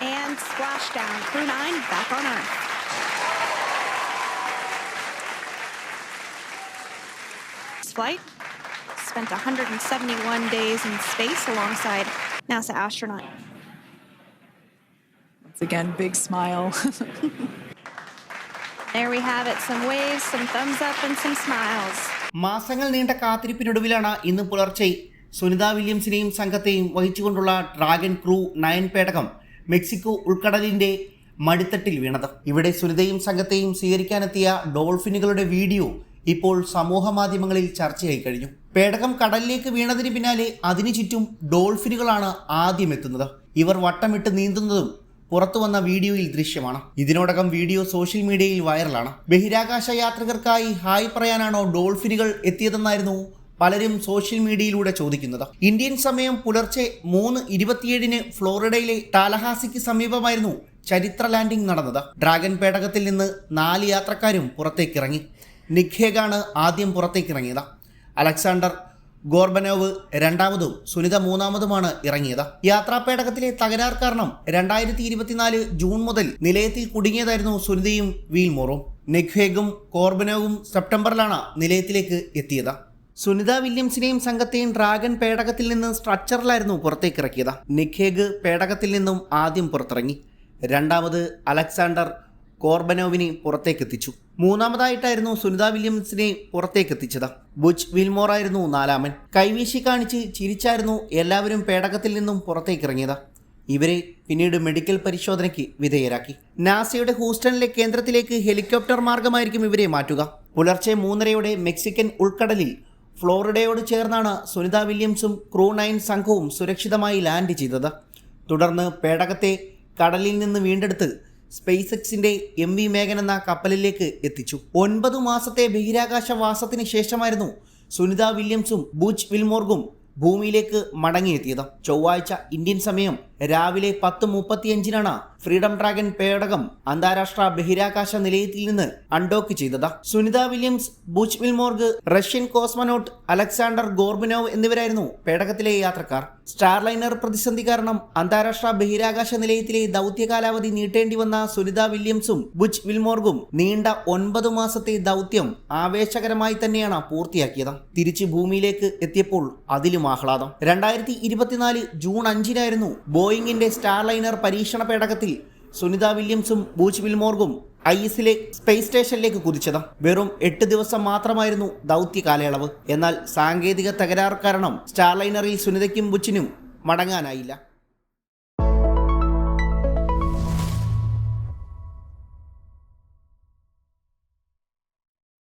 And splashdown. Crew 9 back on Earth. This flight spent 171 days in space alongside NASA astronaut. Once again, big smile. There we have it. Some waves, some thumbs up, and some smiles. മാസങ്ങൾ നീണ്ട കാത്തിരിപ്പിനൊടുവിലാണ് ഇന്ന് പുലർച്ചെ സുനിത വില്യംസിനെയും സംഘത്തെയും വഹിച്ചുകൊണ്ടുള്ള dragon crew nine പേടകം Mexico ഉൾക്കടലിന്റെ മടിത്തട്ടിൽ വീണത്. ഇവിടെ സുനിതയും സംഘത്തെയും സ്വീകരിക്കാനെത്തിയ ഡോൾഫിനുകളുടെ വീഡിയോ ഇപ്പോൾ സമൂഹ മാധ്യമങ്ങളിൽ ചർച്ചയായി കഴിഞ്ഞു. പേടകം കടലിലേക്ക് വീണതിന് പിന്നാലെ അതിനു ചുറ്റും ഡോൾഫിനുകളാണ് ആദ്യം എത്തുന്നത്. ഇവർ വട്ടമിട്ട് നീന്തുന്നതും പുറത്തു വന്ന വീഡിയോയിൽ ദൃശ്യമാണ്. ഇതിനോടകം വീഡിയോ സോഷ്യൽ മീഡിയയിൽ വൈറലാണ്. ബഹിരാകാശ യാത്രികർക്കായി ഹായ് പറയാനാണോ ഡോൾഫിനുകൾ എത്തിയതെന്നായിരുന്നു പലരും സോഷ്യൽ മീഡിയയിലൂടെ ചോദിക്കുന്നത്. ഇന്ത്യൻ സമയം പുലർച്ചെ മൂന്ന് ഇരുപത്തിയേഴിന് ഫ്ലോറിഡയിലെ ടാലഹാസിക്ക് സമീപമായിരുന്നു ചരിത്ര ലാൻഡിംഗ് നടന്നത്. ഡ്രാഗൺ പേടകത്തിൽ നിന്ന് നാല് യാത്രക്കാരും പുറത്തേക്കിറങ്ങി. നിഖേഗാണ് ആദ്യം പുറത്തേക്കിറങ്ങിയത്. അലക്സാണ്ടർ ഗോർബനോവ് രണ്ടാമതും സുനിത മൂന്നാമതുമാണ് ഇറങ്ങിയത്. യാത്രാപേടകത്തിലെ തകരാർ കാരണം രണ്ടായിരത്തി ഇരുപത്തിനാല് ജൂൺ മുതൽ നിലയത്തിൽ കുടുങ്ങിയതായിരുന്നു സുനിതയും വീൽമോറും. നെഖ്വേഗും കോർബനോവും സെപ്റ്റംബറിലാണ് നിലയത്തിലേക്ക് എത്തിയത്. സുനിത വില്യംസിനെയും സംഘത്തെയും ഡ്രാഗൺ പേടകത്തിൽ നിന്ന് സ്ട്രക്ചറിലായിരുന്നു പുറത്തേക്ക് ഇറക്കിയത്. നിഖേഗ് പേടകത്തിൽ നിന്നും ആദ്യം പുറത്തിറങ്ങി. രണ്ടാമത് അലക്സാണ്ടർ കോർബനോവിനെ പുറത്തേക്കെത്തിച്ചു മൂന്നാമതായിട്ടായിരുന്നു സുനിത വില്യംസിനെ പുറത്തേക്കെത്തിച്ചത് ബുച്ച് വിൽമോറായിരുന്നു നാലാമൻ. കൈവീശി കാണിച്ച് ചിരിച്ചായിരുന്നു എല്ലാവരും പേടകത്തിൽ നിന്നും പുറത്തേക്കിറങ്ങിയത് ഇവരെ പിന്നീട് മെഡിക്കൽ പരിശോധനയ്ക്ക് വിധേയരാക്കി. നാസയുടെ ഹൂസ്റ്റണിലെ കേന്ദ്രത്തിലേക്ക് ഹെലികോപ്റ്റർ മാർഗമായിരിക്കും ഇവരെ മാറ്റുക. പുലർച്ചെ മൂന്നരയോടെ മെക്സിക്കൻ ഉൾക്കടലിൽ ഫ്ലോറിഡയോട് ചേർന്നാണ് സുനിത വില്യംസും ക്രൂ നയൻ സംഘവും സുരക്ഷിതമായി ലാൻഡ് ചെയ്തത്. തുടർന്ന് പേടകത്തെ കടലിൽ നിന്ന് വീണ്ടെടുത്ത് സ്പേസ് എക്സിന്റെ എം വി മേഘൻ എന്ന കപ്പലിലേക്ക് എത്തിച്ചു. ഒൻപത് മാസത്തെ ബഹിരാകാശ വാസത്തിന് ശേഷമായിരുന്നു സുനിത വില്യംസും ബൂച്ച് വിൽമോർഗും ഭൂമിയിലേക്ക് മടങ്ങിയെത്തിയത്. ചൊവ്വാഴ്ച ഇന്ത്യൻ സമയം രാവിലെ പത്ത് മുപ്പത്തിയഞ്ചിനാണ് ഫ്രീഡം ഡ്രാഗൺ പേടകം അന്താരാഷ്ട്ര ബഹിരാകാശ നിലയത്തിൽ നിന്ന് അൺഡോക്ക് ചെയ്തത്. Sunita Williams Butch Wilmore Russian cosmonaut Alexander Gorbunov എന്നിവരായിരുന്നു പേടകത്തിലെ യാത്രക്കാർ. സ്റ്റാർലൈനർ പ്രതിസന്ധി കാരണം അന്താരാഷ്ട്ര ബഹിരാകാശ നിലയത്തിലെ ദൗത്യ കാലാവധി നീട്ടേണ്ടി വന്ന സുനിത വില്യംസും ബുച്ച് വിൽമോർഗും നീണ്ട ഒൻപത് മാസത്തെ ദൗത്യം ആവേശകരമായി തന്നെയാണ് പൂർത്തിയാക്കിയത്. തിരിച്ച് ഭൂമിയിലേക്ക് എത്തിയപ്പോൾ അതിലും ആഹ്ലാദം. രണ്ടായിരത്തി ഇരുപത്തിനാല് ജൂൺ അഞ്ചിനായിരുന്നു ബോയിങ്ങിന്റെ സ്റ്റാർലൈനർ പരീക്ഷണ പേടകത്തിൽ സുനിത വില്യംസും ബൂച്ച് വിൽമോർഗും ഐ എസിലെ സ്പേസ് സ്റ്റേഷനിലേക്ക് കുതിച്ചത്. വെറും എട്ട് ദിവസം മാത്രമായിരുന്നു ദൗത്യ കാലയളവ്. എന്നാൽ സാങ്കേതിക തകരാർ കാരണം സ്റ്റാർലൈനറിൽ സുനിതയ്ക്കും ബുച്ചിനും മടങ്ങാനായില്ല.